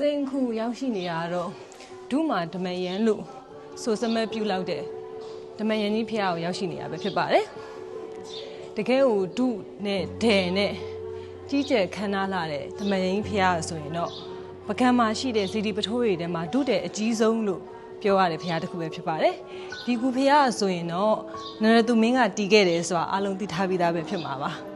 စိန်ခုရောက်ရှိနေရတော့ဒုမာဓမယန်လို့ဆိုစမဲ့ပြုလောက်တဲ့ဓမယန်ကြီးဖះကိုရောက်ရှိနေရပဲဖြစ်ပါတယ်တကယ်ကိုဒုနဲ့ဒဲနဲ့ကြီးကျယ်ခမ်းနားလာတဲ့ဓမယန်ကြီးဖះဆိုရင်တော့ပကံမှာရှိတဲ့စီဒီပထိုးတွေထဲမှာဒုတဲ့အကြီးဆုံးလို့ပြောရတဲ့ဖះတစ်ခုပဲဖြစ်ပါတယ်ဒီကူဖះဆိုရင်တော့နရသူမင်းကတီးခဲ့တယ်ဆိုတာအားလုံးသိထားပြီးသားပဲဖြစ်မှာပါ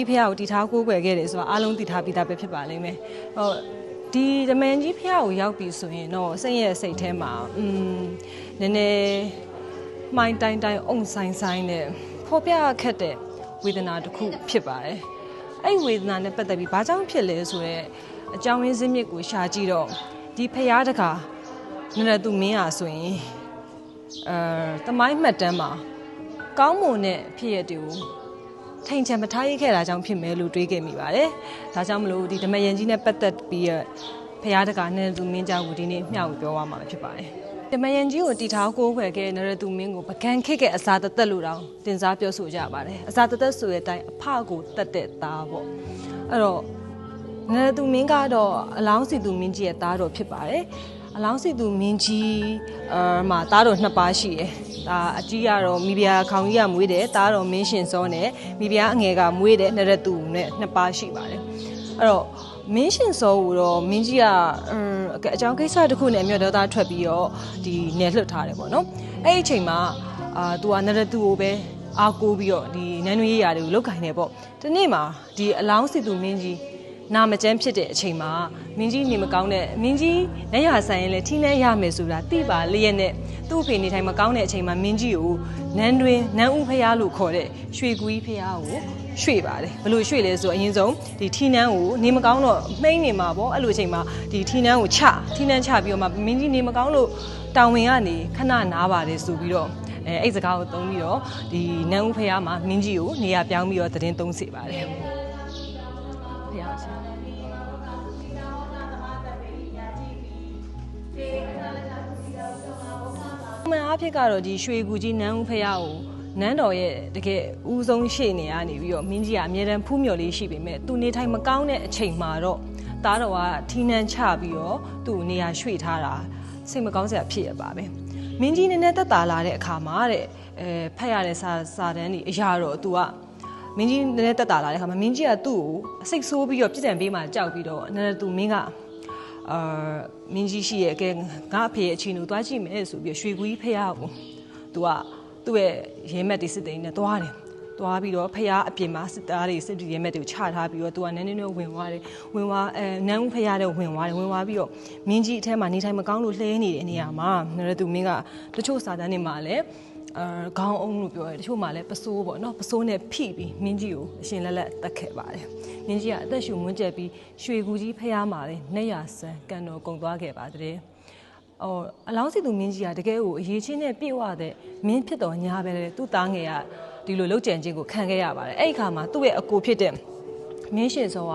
ကြီးဖះကိုတည်ထားကိုးကွယ်ခဲ့တယ်ဆိုတာအားလုံးတည်ထားပြီးသားပဲဖြစ်ပါလိမ့်မယ်။ဟောဒီဓမယန်ကြီးဖះကိုရောက်ပြီဆိုရင်တော့စိတ်ရဲ့စိတ်ထဲမှာอืมနည်းနည်းမှိုင်းတိုင်းတိုင်းအုံဆိုင်ဆိုင်နဲ့ဖော်ပြခက်တဲ့ဝေဒနာတစ်ခုဖြစ်ပါတယ်။အဲ့ဒီဝေဒနာနဲ့ပတ်သက်ပြီးဘာကြောင့်ဖြစ်လဲဆိုတော့အကြောင်းရင်းစင်းမြစ်ကိုရှာကြည့်တော့ဒီဖះတကာနရသူမင်းဟာဆိုရင်အဲတမိုင်းမှတ်တမ်းမှာကောင်းမွန်တဲ့ဖြစ်ရတဲ့ကို ထိန်ချံမထားရခဲ့တာကြောင့်ဖြစ်မယ်လို့တွေးခဲ့မိပါတယ်။ဒါကြောင့်မလို့ဒီဓမယန်ကြီးနဲ့ပတ်သက်ပြီးရဖရာတကာနဲ့သူမင်းကြောင့်ကိုဒီနေ့မျှဝေပြောရမှာဖြစ်ပါတယ်။ဓမယန်ကြီးကိုတီထားကိုးခွယ်ခဲ့တဲ့နရသူမင်းကိုပကံခစ်ခဲ့အစာတသက်လို့တောင်တင်စားပြောဆိုကြပါတယ်။အစာတသက်ဆိုတဲ့အတိုင်းအဖကိုတတ်တဲ့သားပေါ့။အဲ့တော့နရသူမင်းကတော့အလောင်းစီသူမင်းကြီးရဲ့သားတော်ဖြစ်ပါတယ်။ အလောင်းစီသူမင်းကြီးအာမှာသားတော်နှစ်ပါးရှိတယ်။ဒါအကြီးကတော့မိဖုရားခေါင်ကြီးကမွေးတယ်။သားတော်မင်းရှင်စောနဲ့မိဖုရားအငယ်ကမွေးတယ်နရသူနဲ့နှစ်ပါးရှိပါတယ်။အဲ့တော့မင်းရှင်စောကိုတော့မင်းကြီးကအမ်အကြောင်းကိစ္စတစ်ခုနဲ့အမြတ်တော်သားထွက်ပြီးတော့ဒီနယ်လွတ်ထားတယ်ပေါ့နော်။အဲ့ဒီအချိန်မှာအာသူကနရသူကိုပဲအားကိုးပြီးတော့ဒီနန်းနွေးရရာတွေကိုလုတ်ကင်နေပေါ့။ဒီနေ့မှာဒီအလောင်းစီသူမင်းကြီး နာမကျန်းဖြစ်တဲ့အချိန်မှာမင်းကြီးနေမကောင်းတဲ့မင်းကြီးလက်ရဆိုင်ရင်လည်းထိနှဲရမယ်ဆိုတာသိပါလျက်နဲ့သူ့အဖေနေထိုင်မကောင်းတဲ့အချိန်မှာမင်းကြီးကိုနန်းတွင်နန်းဦးဖျားလို့ခေါ်တဲ့ရွှေကူကြီးဖျားကိုရွှေ့ပါတယ်ဘလို့ရွှေ့လဲဆိုတော့အရင်ဆုံးဒီထီနန်းကိုနေမကောင်းတော့မှိန်းနေမှာပေါ့အဲ့လိုအချိန်မှာဒီထီနန်းကိုချထီနန်းချပြီးတော့မှမင်းကြီးနေမကောင်းလို့တောင်ဝင်ကနေခဏနားပါတယ်ဆိုပြီးတော့အဲအဲ့စကားကိုသုံးပြီးတော့ဒီနန်းဦးဖျားမှာမင်းကြီးကိုနေရာပြောင်းပြီးတော့သတင်းသုံးစေပါတယ် ဖျားရှင်အမှန်အဖြစ်ကတော့ဒီရွှေကူကြီးနန်းဦးဖရာကိုနန်းတော်ရဲ့တကယ်ဦးဆုံးရှေ့နေရနေပြီးတော့မင်းကြီးကအမြဲတမ်းဖူးမြော်လေးရှိပေမဲ့သူနေထိုင်မကောင်းတဲ့အချိန်မှာတော့သားတော်ကထီးနှန်းချပြီးတော့သူ့ကိုနေရာရွှေ့ထားတာစိတ်မကောင်းစရာဖြစ်ရပါပဲမင်းကြီးနည်းနည်းတက်တာလာတဲ့အခါမှာတဲ့အဲဖတ်ရတဲ့စာစာတန်းကြီးအရာတော့သူက မင်းကြီးနည်းနည်းတက်တာလာတဲ့အခါမှာမင်းကြီးကသူ့ကိုအစိတ်ဆိုးပြီးတော့ပြစ်ဒဏ်ပေးမှကြောက်ပြီးတော့နည်းနည်းသူမင်းကအာမင်းကြီးရှိရဲ့ကဲငါအဖေရဲ့အချင်းကိုတွားကြည့်မယ်ဆိုပြီးရွှေကူကြီးဖះကိုသူကသူ့ရဲ့ရဲမက်တွေစစ်တိန်နဲ့တွားတယ်တွားပြီးတော့ဖះအပြင်မှာစစ်သားတွေစစ်တီရဲမက်တွေကိုချထားပြီးတော့သူကနန်းနန်းနဲ့ဝင်သွားတယ်ဝင်သွားအဲနန်းဦးဖះတဲ့ဝင်သွားတယ်ဝင်သွားပြီးတော့မင်းကြီးအထက်မှာနေထိုင်မကောင်းလို့လှဲနေတဲ့နေရာမှာနရသူမင်းကတချို့စာတန်းတွေမှာလည်း အာခေါင်းအောင်လို့ပြောတယ်တချို့မှာလည်းပစိုးပေါ့နော်ပစိုးနဲ့ဖိပြီးမင်းကြီးကိုအရှင်လက်လက်တက်ခဲ့ပါတယ်မင်းကြီးကအသက်ရှူမွန်းကျက်ပြီးရွှေကူကြီးဖះမှာလည်းနေရဆန်ကန်တော်ကုံသွားခဲ့ပါတဲ့။အော်အလောင်းစီသူမင်းကြီးကတကယ်ကိုအရေးချင်းနဲ့ပြည့်ဝတဲ့မင်းဖြစ်တော်ညာပဲလေသူ့သားငယ်ကဒီလိုလောက်ကြံခြင်းကိုခံခဲ့ရပါတယ်။အဲ့ဒီခါမှာသူ့ရဲ့အကိုဖြစ်တဲ့မင်းရှင်စောက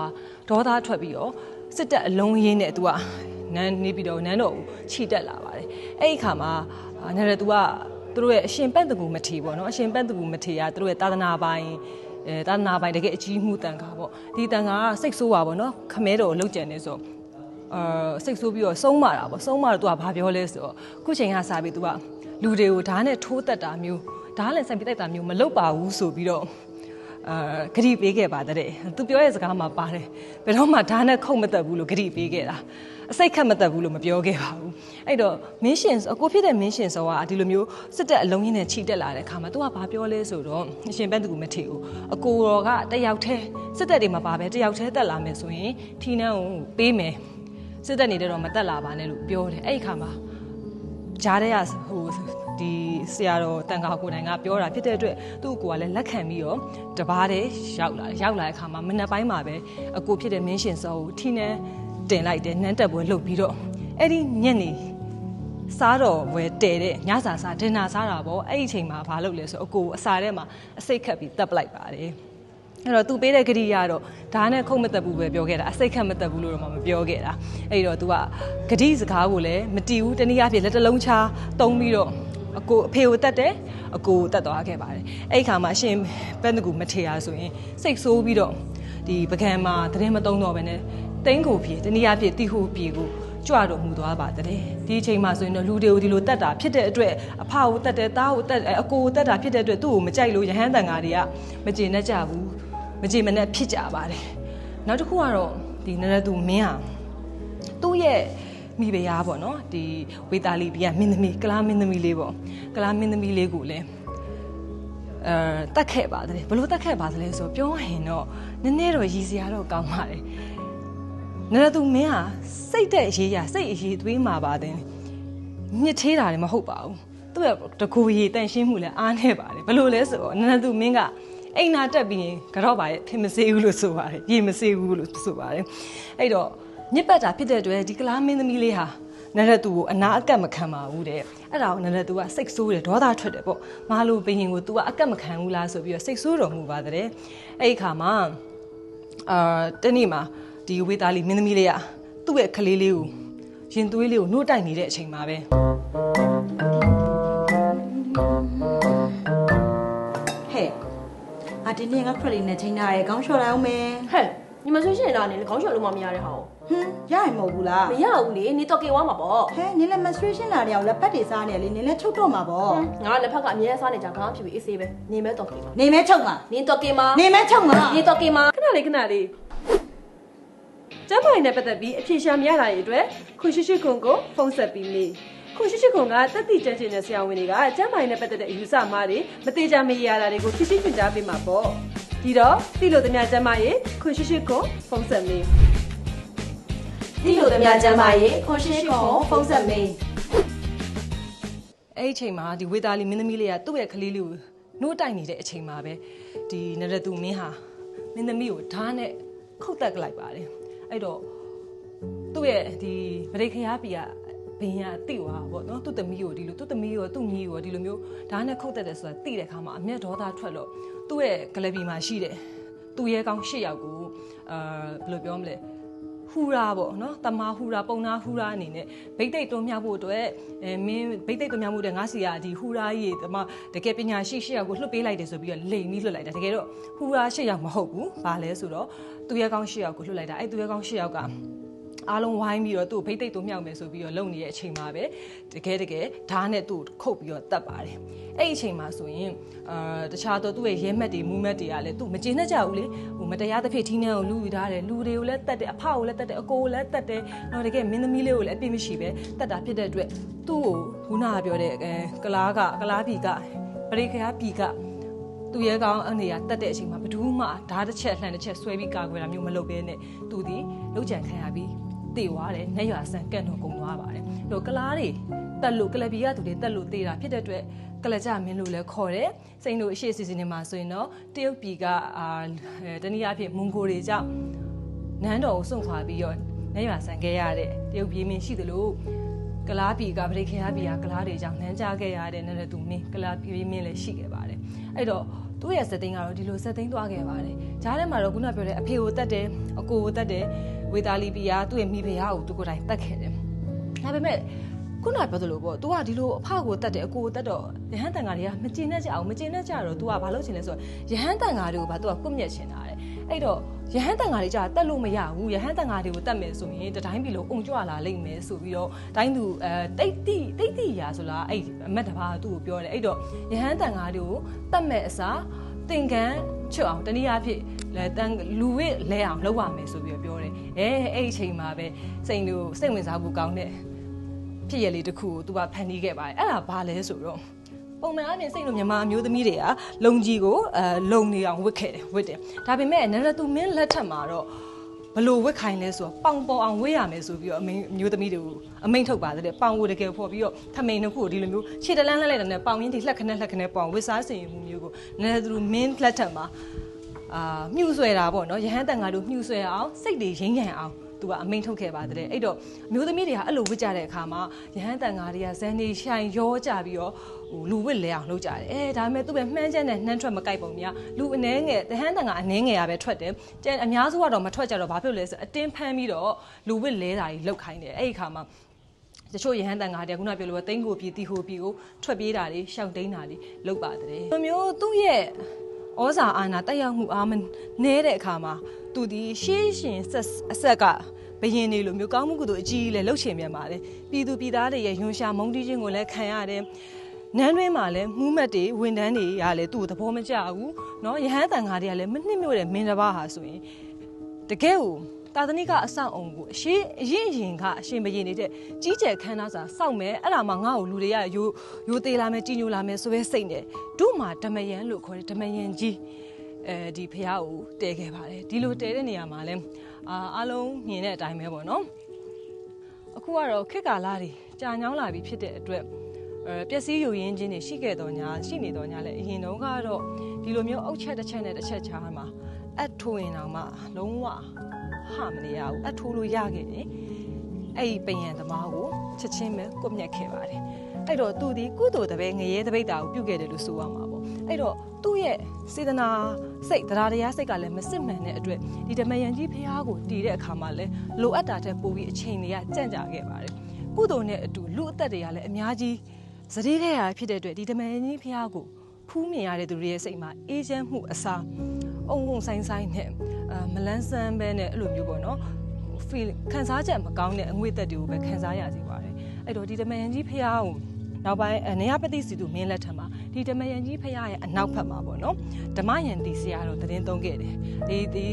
ဒေါသထွက်ပြီးတော့စစ်တပ်အလုံးရင်းနဲ့သူကနန်းနေပြီးတော့နန်းတော်ကိုခြိတက်လာပါတယ်။အဲ့ဒီခါမှာအာနရသူက သူတို့ရဲ့အရှင်ပန့်တကူမထေပေါ့နော်အရှင်ပန့်တကူမထေကသူတို့ရဲ့သာသနာပိုင်းအဲသာသနာပိုင်းတကယ်အကြီးမှုတန်ခါပေါ့ဒီတန်ခါကစိတ်ဆိုးပါပေါ့နော်ခမဲတော်ကိုလောက်ကြံနေဆိုအာစိတ်ဆိုးပြီးတော့ဆုံးမတာပေါ့ဆုံးမတော့သူကဘာပြောလဲဆိုတော့ခုချိန်ကစားပြီးသူကလူတွေကိုဓာတ်နဲ့ထိုးတက်တာမျိုးဓာတ်လည်းဆိုင်ပြတက်တာမျိုးမလုပ်ပါဘူးဆိုပြီးတော့အာဂရိပေးခဲ့ပါတဲ့သူပြောရဲ့စကားမှာပါတယ်ဘယ်တော့မှဓာတ်နဲ့ခုတ်မတက်ဘူးလို့ဂရိပေးခဲ့တာ အစိတ်ခတ်မတက်ဘူးလို့မပြောခဲ့ပါဘူးအဲ့တော့မင်းရှင်အကိုဖြစ်တဲ့မင်းရှင်စောကဒီလိုမျိုးစစ်တပ်အလုံးကြီးနဲ့ခြိတက်လာတဲ့အခါမှာသူကဘာပြောလဲဆိုတော့အရှင်ပန်းသူကမထေဘူးအကိုတော်ကတယောက်တည်းစစ်တပ်တွေမှာပါပဲတယောက်တည်းတက်လာမယ်ဆိုရင်ထီနန်းကိုပေးမယ်စစ်တပ်နေတော့မတက်လာပါနဲ့လို့ပြောတယ်အဲ့ဒီခါမှာဂျားတဲ့ကဟိုဒီဆရာတော်တန်ခါကိုယ်တိုင်ကပြောတာဖြစ်တဲ့အတွက်သူ့ကိုယ်ကလည်းလက်ခံပြီးတော့တပားတည်းရောက်လာတယ်ရောက်လာတဲ့အခါမှာမနက်ပိုင်းမှာပဲအကိုဖြစ်တဲ့မင်းရှင်စောကိုထီနန်း တင်လိုက်တယ်နန်းတက်ပွဲလှုပ်ပြီးတော့အဲ့ဒီညက်နေစားတော့ဝယ်တဲတဲ့ညစာစားဒင်နာစားတာပေါ့အဲ့ဒီအချိန်မှာဘာလုပ်လဲဆိုအကိုအစာထဲမှာအစိတ်ခတ်ပြီးတပ်ပလိုက်ပါတယ်အဲ့တော့ तू ပေးတဲ့ဂရီကတော့ဒါနဲ့ခုတ်မတက်ဘူးပဲပြောခဲ့တာအစိတ်ခတ်မတက်ဘူးလို့တော့မှမပြောခဲ့တာအဲ့တော့ तू ကဂရီစကားကိုလည်းမတီးဘူးတနည်းအားဖြင့်လက်တစ်လုံးချာတုံးပြီးတော့အကိုအဖေကိုတက်တယ်အကိုကိုတက်သွားခဲ့ပါတယ်အဲ့ဒီခါမှာရှင်ဘက်နကူမထေရဆိုရင်စိတ်ဆိုးပြီးတော့ဒီပကံမှာသတင်းမတုံးတော့ဘဲနဲ့ တိန်းကိုပြေတနည်းအားဖြင့်တီဟုပြေကိုကြွတော်မူသွားပါတဲ့ဒီအချိန်မှာဆိုရင်တော့လူတွေကိုဒီလိုတတ်တာဖြစ်တဲ့အတွက်အဖကိုတတ်တယ်သားကိုတတ်တယ်အကိုကိုတတ်တာဖြစ်တဲ့အတွက်သူ့ကိုမကြိုက်လို့ရဟန်းတန်ဃာတွေကမကျေနပ်ကြဘူးမကျေမနပ်ဖြစ်ကြပါတယ်နောက်တစ်ခုကတော့ဒီနရသူမင်းဟာသူ့ရဲ့မိဖုရားပေါ့နော်ဒီဝေတာလီဘီကမင်းသမီးကလားမင်းသမီးလေးပေါ့ကလားမင်းသမီးလေးကိုလည်းအဲတက်ခဲ့ပါတယ်ဘလို့တက်ခဲ့ပါသလဲဆိုပြောရင်တော့နည်းနည်းတော့ရည်စရာတော့ကောင်းပါတယ် နရသူမင်းဟာစိတ်တဲ့ရေးရစိတ်အရေးသွေးမှာပါတယ်ညစ်သေးတာလည်းမဟုတ်ပါဘူးသူ့ရဲ့တကူရည်တန့်ရှင်းမှုလည်းအားနေပါတယ်ဘလို့လဲဆိုတော့နရသူမင်းကအိမ်နာတက်ပြီးရင်ကတော့ပါရဲ့ဖင်မစေးဘူးလို့ဆိုပါတယ်ရေမစေးဘူးလို့ဆိုပါတယ်အဲ့တော့ညစ်ပတ်တာဖြစ်တဲ့အတွက်ဒီကလားမင်းသမီးလေးဟာနရသူကိုအနာအကက်မခံပါဘူးတဲ့အဲ့ဒါကိုနရသူကစိတ်ဆိုးတယ်ဒေါသထွက်တယ်ပေါ့မလို့ဘယင်ကို तू ကအကက်မခံဘူးလားဆိုပြီးတော့စိတ်ဆိုးတော်မူပါတဲ့အဲ့ဒီခါမှာအာတနေ့မှာ ဒီဝေသားလေးမင်းသမီးလေးကသူ့ရဲ့ကလေးလေးကိုရင်သွေးလေးကိုနှုတ်တိုက်နေတဲ့အချိန်မှာပဲဟဲ့အဒီနေ့ငါခရလေးနဲ့ချိန်ထားရဲခေါင်းလျှော်လိုက်အောင်မယ်ဟဲ့ညီမဆွေးရှင်လာနေလေခေါင်းချော်လို့မမရတဲ့ဟာကိုဟွန်းရရင်မဟုတ်ဘူးလားမရဘူးလေနေတော့ကေဝါမှာပေါ့ဟဲ့နင်းလည်းမဆွေးရှင်းလာတဲ့အောင်လက်ဖက်တွေစားနေရလေနင်းလည်းချုပ်တော့မှာပေါ့ငါလက်ဖက်ကအမြဲစားနေကြခေါင်းဖြူပြီးအေးဆေးပဲနေမဲတော့ကေမှာနေမဲချုပ်မှာနေတော့ကေမှာနေမဲချုပ်မှာနေတော့ကေမှာခဏလေးခဏလေး ကျမ်းပိုင်နဲ့ပတ်သက်ပြီးအဖြေရှာမရတာတွေအတွက်ခွန်ရှိရှိခွန်ကိုဖုံးဆက်ပြီးမေးခွန်ရှိရှိခွန်ကတက်တိကျန်းကျင်တဲ့ဆရာဝန်တွေကကျမ်းပိုင်နဲ့ပတ်သက်တဲ့အယူဆမှားတွေမသေးချာမရတာတွေကိုဖြည့်ရှင်းပြကြားပေးမှာပေါ့ဒီတော့တိလို့တမကျမ်းမရေခွန်ရှိရှိခွန်ဖုံးဆက်မေးတိလို့တမကျမ်းမရေခွန်ရှိရှိခွန်ဖုံးဆက်မေးအဲ့ဒီအချိန်မှာဒီဝေသားလေးမင်းသမီးလေးကသူ့ရဲ့ကလေးလေးကိုနှိုးတိုက်နေတဲ့အချိန်မှာပဲဒီနရသူမင်းဟာမင်းသမီးကိုဓာတ်နဲ့ခုတ်တက်လိုက်ပါတယ် အဲ့တော့သူ့ရဲ့ဒီဗရိတ်ခရားပီကဘင်ရတိသွားပေါ့နော်သူ့သမီးကိုဒီလိုသူ့သမီးကိုသူ့မြေးကိုဒီလိုမျိုးဓာတ်နဲ့ခုတ်တက်တယ်ဆိုတာတိတဲ့ခါမှာအမျက်ဒေါသထွက်လို့သူ့ရဲ့ကလပီမှာရှိတယ်သူ့ရဲ့ကောင်း၈ယောက်ကိုအာဘယ်လိုပြောမလဲ ဟူရာပေါ့နော်တမာဟူရာပုံနာဟူရာအနေနဲ့ဗိတ်တိတ်တွန်းမြောက်ဖို့အတွက်အဲမင်းဗိတ်တိတ်တွန်းမြောက်မှုတဲ့ငါစီကဒီဟူရာကြီးတမတကယ်ပညာရှိရှစ်ယောက်ကိုလွှတ်ပေးလိုက်တယ်ဆိုပြီးတော့လိန်ပြီးလွှတ်လိုက်တာတကယ်တော့ဟူရာရှစ်ယောက်မဟုတ်ဘူးဘာလဲဆိုတော့သူရဲကောင်းရှစ်ယောက်ကိုလွှတ်လိုက်တာအဲ့သူရဲကောင်းရှစ်ယောက်က အားလုံးဝိုင်းပြီးတော့သူ့ကိုဗိတ်တိတ်တွန်းမြောက်မယ်ဆိုပြီးတော့လုံနေတဲ့အချိန်မှာပဲတကယ်တကယ်ဓာတ်နဲ့သူ့ကိုခုတ်ပြီးတော့တတ်ပါတယ်အဲ့ဒီအချိန်မှာဆိုရင်အာတခြားတော့သူ့ရဲ့ရဲမက်တွေမူးမက်တွေကလည်းသူ့မကျေနပ်ကြဘူးလေဟိုမတရားတစ်ဖြစ်ထင်းနှန်းကိုလူယူထားတယ်လူတွေကိုလည်းတတ်တယ်အဖကိုလည်းတတ်တယ်အကိုကိုလည်းတတ်တယ်တော့တကယ်မင်းသမီးလေးကိုလည်းအပြစ်မရှိပဲတတ်တာဖြစ်တဲ့အတွက်သူ့ကိုခုနကပြောတဲ့အဲကလားကကလားပြီကပရိခယာပြီကသူရဲကောင်းအနေကတက်တဲ့အချိန်မှာဘယ်သူမှဓာတ်တစ်ချက်လှန်တစ်ချက်ဆွဲပြီးကာကွယ်တာမျိုးမလုပ်ဘဲနဲ့သူဒီလောက်ကြံခံရပြီး တေသွားတယ်နှက်ရွာဆန်ကန့်တော့ကုန်သွားပါတယ်။တော့ကလားတွေတက်လို့ကလဘီကသူတွေတက်လို့တေတာဖြစ်တဲ့အတွက်ကလကြမင်းလို့လည်းခေါ်တယ်။စိန်တို့အရှိစီစဉ်နေမှာဆိုရင်တော့တရုတ်ပြည်ကအာတနည်းအားဖြင့်မွန်ဂိုတွေကြောင့်နန်းတော်ကိုစွန့်ခွာပြီးတော့နှက်ရွာဆန်ခဲ့ရတဲ့တရုတ်ပြည်မင်းရှိသလိုကလားပြည်ကပရိခေယပြည်ကကလားတွေကြောင့်နှမ်းကြခဲ့ရတဲ့နရသူမင်းကလားပြည်မင်းလည်းရှိခဲ့ပါတယ်။အဲ့တော့သူ့ရဲ့စက်သိန်းကတော့ဒီလိုစက်သိန်းသွားခဲ့ပါတယ်။ဂျားထဲမှာတော့ခုနပြောတဲ့အဖေကိုတတ်တယ်အကိုကိုတတ်တယ် ဝေတာလီပီယာသူ့ရဲ့မိဖုရားကိုသူကိုယ်တိုင်တတ်ခဲ့တယ်။ဒါပေမဲ့ခုနပြောသလိုပေါ့ तू ကဒီလိုအဖကိုတတ်တယ်အကိုကိုတတ်တော့ရဟန်းတန်ဃာတွေကမကျင်နဲ့ကြအောင်မကျင်နဲ့ကြတော့ तू ကဘာလုပ်ချင်လဲဆိုတော့ရဟန်းတန်ဃာတွေကိုဘာ तू ကကွတ်မြက်ချင်တာတဲ့အဲ့တော့ရဟန်းတန်ဃာတွေကြာတက်လို့မရဘူးရဟန်းတန်ဃာတွေကိုတက်မယ်ဆိုရင်တတိုင်းပြည်လုံးအုံကြွလာလိမ့်မယ်ဆိုပြီးတော့တိုင်းသူအဲတိတ်တိတိတ်တိရာဆိုလားအဲ့အမက်တဘာသူ့ကိုပြောတယ်အဲ့တော့ရဟန်းတန်ဃာတွေကိုတက်မဲ့အစားသင်္ကန်းချွတ်အောင်တနည်းအားဖြင့်လဲတန်လူဝစ်လဲအောင်လုပ်ရမယ်ဆိုပြီးတော့ပြောတယ် ယ် အဲအဲ့အချိန်မှာပဲစိန်လူစိတ်ဝင်စားဖို့ကောင်းတဲ့ဖြစ်ရလေးတစ်ခုကိုသူကဖန်တီးခဲ့ပါတယ်အဲ့ဒါဘာလဲဆိုတော့ပုံမှန်အားဖြင့်စိတ်လို့မြန်မာအမျိုးသမီးတွေကလုံကြီးကိုအဲလုံနေအောင်ဝတ်ခဲ့တယ်ဝတ်တယ်ဒါပေမဲ့နရတူမင်းလက်ထက်မှာတော့ဘလို့ဝတ်ခိုင်းလဲဆိုတော့ပေါင်ပေါ်အောင်ဝတ်ရမယ်ဆိုပြီးတော့အမိအမျိုးသမီးတွေကိုအမိန်ထုတ်ပါတယ်ပေါင်ကိုတကယ်ဖော်ပြီးတော့ထမိန်တစ်ခုကိုဒီလိုမျိုးခြေတလန်းလှက်လိုက်တဲ့ပေါင်ရင်းဒီလှက်ခနဲ့လှက်ခနဲ့ပေါင်ဝတ်စားစင်မှုမျိုးကိုနရတူမင်းလက်ထက်မှာ အာမြှူဆွဲတာပေါ့နော်ရဟန်းတန်ဃာတို့မြှူဆွဲအောင်စိတ်တွေရင်းရံအောင်သူသူကအမိန်ထုတ်ခဲ့ပါတဲ့အဲ့တော့အမျိုးသမီးတွေကအဲ့လိုဝစ်ကြတဲ့အခါမှာရဟန်းတန်ဃာတွေကဇန်နေရှိုင်ရောကြပြီးတော့ဟိုလူဝစ်လဲအောင်လုပ်ကြတယ်အဲဒါပေမဲ့သူပဲမှန်းချက်နဲ့နှမ်းထွက်မကြိုက်ပုံများလူအနှဲငယ်တဟန်းတန်ဃာအနှဲငယ်ရပဲထွက်တယ်ကျန်အများစုကတော့မထွက်ကြတော့ဘာဖြစ်လို့လဲဆိုအတင်းဖမ်းပြီးတော့လူဝစ်လဲတာကြီးလောက်ခိုင်းတယ်အဲ့ဒီအခါမှာတချို့ရဟန်းတန်ဃာတွေကခုနပြောလို့ပဲတိန်းကိုပြေတီဟိုပြေကိုထွက်ပြေးတာတွေရှောင်တိန်းတာတွေလုပ်ပါတယ်ဒီလိုမျိုးသူ့ရဲ့ ဩဇာအာဏာတက်ရောက်မှုအားမနဲတဲ့အခါမှာသူဒီရှေးရှင်ဆက်အဆက်ကဘယင်နေလိုမျိုးကောင်းမှုကုသိုလ်အကြီးကြီးလဲလှုပ်ချင်ပြန်ပါတယ်ပြည်သူပြည်သားတွေရဲ့ယွန်ရှာမုန်းတီးခြင်းကိုလည်းခံရတယ်နန်းတွင်းမှာလည်းမူးမတ်တွေဝန်ထမ်းတွေကလည်းသူ့ကိုသဘောမကျဘူးเนาะရဟန်းတန်ဃာတွေကလည်းမနှစ်မြို့တဲ့မင်းတစ်ပါးဟာဆိုရင်တကယ်ကို တာသနိကအဆောင်အုံကိုအရှိအရင်ရင်ကအရှင်ဘရင်နေတဲ့ကြီးကျယ်ခမ်းနားစာစောက်မယ်အဲ့ဒါမှငါ့ကိုလူတွေကရိုးရိုးသေးလာမယ်ကြီးညိုလာမယ်ဆိုပဲစိတ်နဲ့တို့မှာဓမယန်လို့ခေါ်တယ်ဓမယန်ကြီးအဲဒီဖះကိုတဲခဲ့ပါတယ်ဒီလိုတဲတဲ့နေရာမှာလဲအာအားလုံးမြင်တဲ့အတိုင်းပဲပေါ့နော်အခုကတော့ခက်ကာလာတွေကြာညောင်းလာပြီဖြစ်တဲ့အတွက်အဲပျက်စီးယူရင်းချင်းတွေရှိခဲ့တော့ညာရှိနေတော့ညာလဲအရင်တုန်းကတော့ဒီလိုမျိုးအုတ်ချက်တစ်ချက်နဲ့တစ်ချက်ချားမှာအပ်ထိုးရင်တော့မှလုံးဝ ဟာမနေရဘူးအပ်ထိုးလို့ရခဲ့တယ်အဲ့ဒီပယံသမားကိုချက်ချင်းပဲကွပ်မျက်ခဲ့ပါတယ်အဲ့တော့သူဒီကုသိုလ်တပည့်ငရဲတပိတ်တာကိုပြုတ်ခဲ့တယ်လို့ဆိုရမှာပေါ့အဲ့တော့သူ့ရဲ့စေတနာစိတ်တရားတရားစိတ်ကလည်းမစစ်မှန်တဲ့အတွက်ဒီဓမ္မယန်ကြီးဖះကိုတည်တဲ့အခါမှာလည်းလိုအပ်တာတဲ့ပို့ပြီးအချိန်တွေကကြန့်ကြာခဲ့ပါတယ်ကုသိုလ်နဲ့အတူလူအသက်တွေကလည်းအများကြီးစတိခဲ့ရဖြစ်တဲ့အတွက်ဒီဓမ္မယန်ကြီးဖះကိုဖူးမြင်ရတဲ့သူတွေရဲ့စိတ်မှာအေးချမ်းမှုအစားအုံအုံဆိုင်ဆိုင်နဲ့အာ မလန်းဆန်းပဲနဲ့အဲ့လိုမျိုးပေါ့နော် feel ခံစားချက်မကောင်းတဲ့အငွေ့သက်တွေကိုပဲခံစားရစီပါတယ်အဲ့တော့ဒီဓမ္မယန်ကြီးဖះကိုနောက်ပိုင်းအနေရပတိစီသူမင်းလက်ထက်မှာဒီဓမ္မယန်ကြီးဖះရဲ့အနောက်ဘက်မှာပေါ့နော်ဓမ္မယန်တီဆရာတော်တည်င်းသုံးခဲ့တယ်ဒီဒီ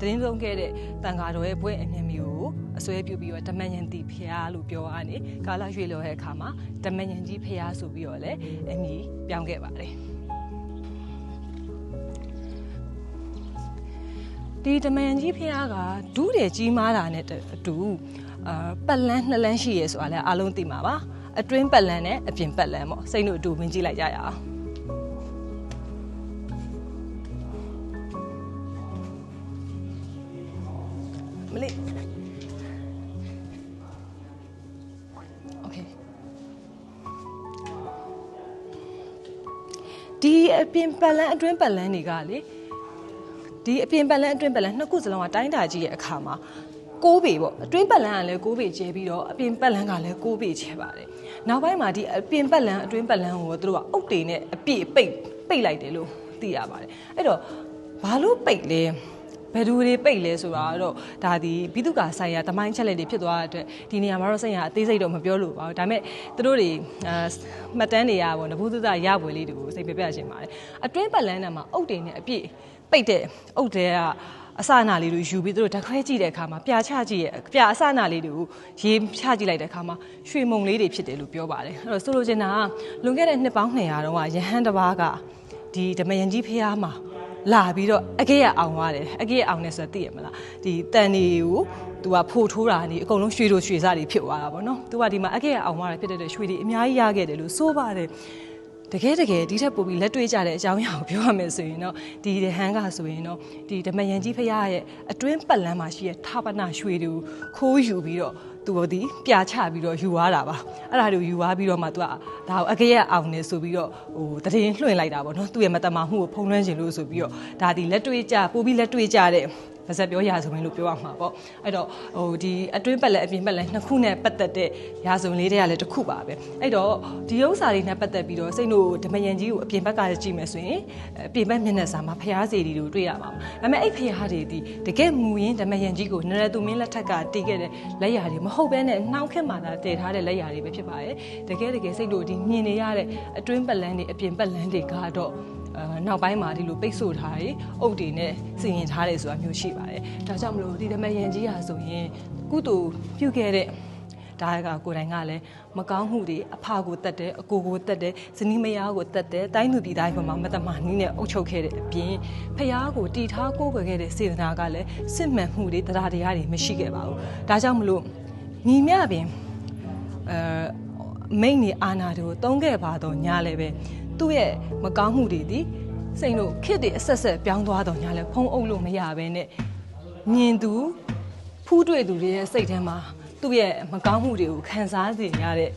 တည်င်းသုံးခဲ့တဲ့တန်ဃာတော်ရဲ့ဘွဲ့အမြင်မျိုးကိုအစွဲပြုပြီးတော့ဓမ္မယန်တီဖះလို့ပြောရနေကာလရွှေလော်ရဲ့အခါမှာဓမ္မယန်ကြီးဖះဆိုပြီးတော့လည်းအမည်ပြောင်းခဲ့ပါတယ် ဒီတမန်ကြီးဖះကဒူးတယ်ကြီးမားတာနဲ့အတူအာပတ်လန်းနှစ်လန်းရှိရဲဆိုတာလည်းအားလုံးသိမှာပါအတွင်းပတ်လန်းနဲ့အပြင်ပတ်လန်းပေါ့စိတ်တို့အတူဝင်ကြည့်လိုက်ကြရအောင်မလေး Okay ဒီအပြင်ပတ်လန်းအတွင်းပတ်လန်းတွေကလေ ဒီအပြင်ပတ်လန်းအတွင်းပတ်လန်းနှစ်ခုစလုံးကတိုင်းတာကြီးရဲ့အခါမှာ6ပေပေါ့အတွင်းပတ်လန်းကလည်း6ပေကျဲပြီးတော့အပြင်ပတ်လန်းကလည်း6ပေကျဲပါတယ်နောက်ပိုင်းမှာဒီအပြင်ပတ်လန်းအတွင်းပတ်လန်းကိုသူတို့ကအုတ်တွေနဲ့အပြည့်ပိတ်ပိတ်လိုက်တယ်လို့သိရပါတယ်အဲ့တော့ဘာလို့ပိတ်လဲဘယ်သူတွေပိတ်လဲဆိုတာတော့ဒါဒီဘိတုကာဆိုင်ရာတမိုင်းချက်လက်တွေဖြစ်သွားတဲ့အတွက်ဒီနေရာမှာတော့စိတ်ရအသေးစိတ်တော့မပြောလို့ပါဘူးဒါပေမဲ့သူတို့တွေအာမှတ်တမ်းတွေရပေါ့နဘူးသုဒရပွေလေးတွေကိုစိတ်ပြပြရှင်းပါတယ်အတွင်းပတ်လန်းထဲမှာအုတ်တွေနဲ့အပြည့် ပိတ်တဲ့အုတ်တွေကအစအနာလေးတွေယူပြီးသူတို့ဓာတ်ခွဲကြည့်တဲ့အခါမှာပြာချကြည့်ရဲ့ပြာအစအနာလေးတွေကိုရေးချကြည့်လိုက်တဲ့အခါမှာရွှေမုံလေးတွေဖြစ်တယ်လို့ပြောပါတယ်အဲ့တော့ဆိုလိုချင်တာကလွန်ခဲ့တဲ့နှစ်ပေါင်း200တုန်းကရဟန်းတစ်ပါးကဒီဓမ္မယန်ကြီးဖះမှာလာပြီးတော့အကေရအောင်သွားတယ်အကေရအောင်နေဆိုတော့သိရမလားဒီတန်တွေကိုသူကဖိုထိုးတာနေအကုန်လုံးရွှေတို့ရွှေစားတွေဖြစ်သွားတာပေါ့နော်သူကဒီမှာအကေရအောင်သွားတယ်ဖြစ်တဲ့ရွှေတွေအများကြီးရခဲ့တယ်လို့ဆိုပါတယ် တကယ်တကယ်ဒီထက်ပိုပြီးလက်တွေ့ကြတဲ့အကြောင်းအရာကိုပြောရမယ်ဆိုရင်တော့ဒီဟန်ကဆိုရင်တော့ဒီဓမ္မယန်ကြီးဖရာရဲ့အတွင်းပတ်လန်းမှာရှိတဲ့ထာပနာရွှေတွေကိုခိုးယူပြီးတော့သူတို့ဒီပြာချပြီးတော့ယူသွားတာပါအဲ့ဒါတွေကိုယူသွားပြီးတော့မှသူကဒါကိုအကရက်အောင်နေဆိုပြီးတော့ဟိုတရင်လွှင့်လိုက်တာပေါ့နော်သူ့ရဲ့မတမာမှုကိုဖုံးလွှမ်းခြင်းလို့ဆိုပြီးတော့ဒါဒီလက်တွေ့ကြပိုပြီးလက်တွေ့ကြတဲ့ ပါဇက်ပြောရာဇဝင်လို့ပြောရမှာပေါ့အဲ့တော့ဟိုဒီအတွင်းပတ်လက်အပြင်ပတ်လက်နှစ်ခုနဲ့ပတ်သက်တဲ့ရာဇဝင်လေးတွေကလည်းတစ်ခုပါပဲအဲ့တော့ဒီဥစ္စာတွေနဲ့ပတ်သက်ပြီးတော့စိတ်တို့ဓမယန်ကြီးကိုအပြင်ဘက်ကကြည့်မယ်ဆိုရင်အပြင်ဘက်မျက်နှာစာမှာဖျားစီတွေကိုတွေ့ရပါမှာဒါပေမဲ့အဲ့ဖျားတွေဒီတကယ်မူရင်းဓမယန်ကြီးကိုနရသူမင်းလက်ထက်ကတည်ခဲ့တဲ့လက်ရာတွေမဟုတ်ဘဲနဲ့နှောင်းခက်မှသာတည်ထားတဲ့လက်ရာတွေပဲဖြစ်ပါတယ်တကယ်တကယ်စိတ်တို့ဒီမြင်နေရတဲ့အတွင်းပတ်လန်းတွေအပြင်ပတ်လန်းတွေကတော့အာနောက်ပိုင်းမှာဒီလိုပိတ်ဆို့ထားရေအုပ်တွေနဲ့စီရင်ထားတယ်ဆိုတာမျိုးရှိပါတယ်။ဒါကြောင့်မလို့ဒီဓမ္မယန်ကြီးဟာဆိုရင်ကုသိုလ်ပြုခဲ့တဲ့ဒါကကိုယ်တိုင်ကလည်းမကောင်းမှုတွေအဖကိုတတ်တယ်အကိုကိုတတ်တယ်ဇနီးမယားကိုတတ်တယ်တိုင်းသူပြည်သားတွေမှာမတမနီးနဲ့အုပ်ချုပ်ခဲ့တဲ့အပြင်ဖះကိုတီထားကိုးကွယ်ခဲ့တဲ့စေတနာကလည်းစစ်မှန်မှုတွေတရားတရားတွေမရှိခဲ့ပါဘူး။ဒါကြောင့်မလို့ညီမျှပင်အဲမိတ်နေအာနာတွေကိုတုံးခဲ့ပါတော့ညာလည်းပဲ သူ့ရဲ့မကောင်းမှုတွေဒီစိတ်လို့ခစ်တွေအဆက်ဆက်ပြောင်းသွားတော့ညာလဲဖုံးအုပ်လို့မရဘဲနဲ့မြင်သူဖူးတွေ့သူတွေရဲ့စိတ်ထဲမှာသူ့ရဲ့မကောင်းမှုတွေကိုခံစားစေရတဲ့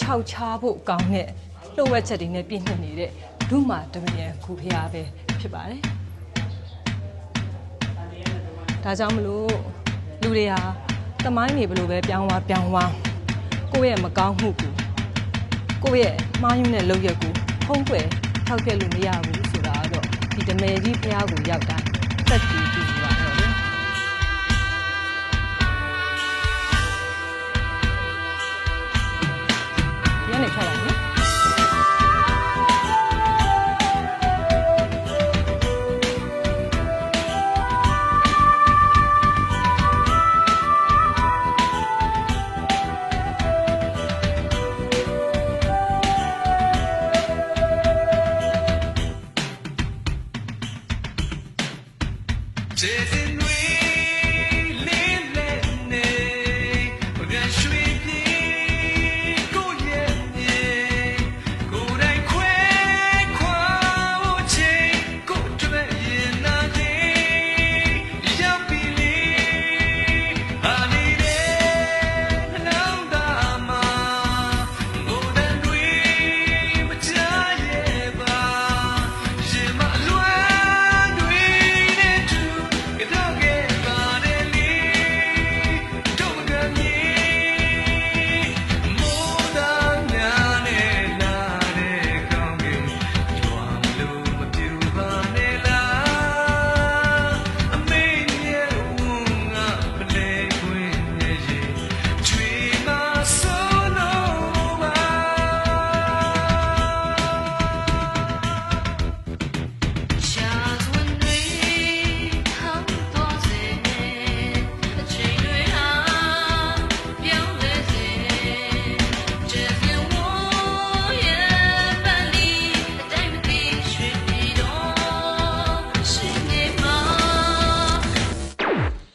ခြောက်ချားဖို့ကောင်းတဲ့လှုပ်ဝက်ချက်တွေနဲ့ပြည့်နှက်နေတဲ့ဒုမာတမယံခုဖျားပဲဖြစ်ပါတယ်။ဒါကြောင့်မလို့လူတွေဟာတမိုင်းနေဘလို့ပဲပြောင်းသွားပြောင်းသွားကိုယ့်ရဲ့မကောင်းမှုကိုကိုယ့်ရဲ့မှားယွင်းတဲ့လုပ်ရက်ကို ဖုံးကွယ်ထောက်ပြလို့မရဘူးဆိုတာကတော့ဒီတမယ်ကြီးဖျားကိုရောက်တိုင်းသက်တည်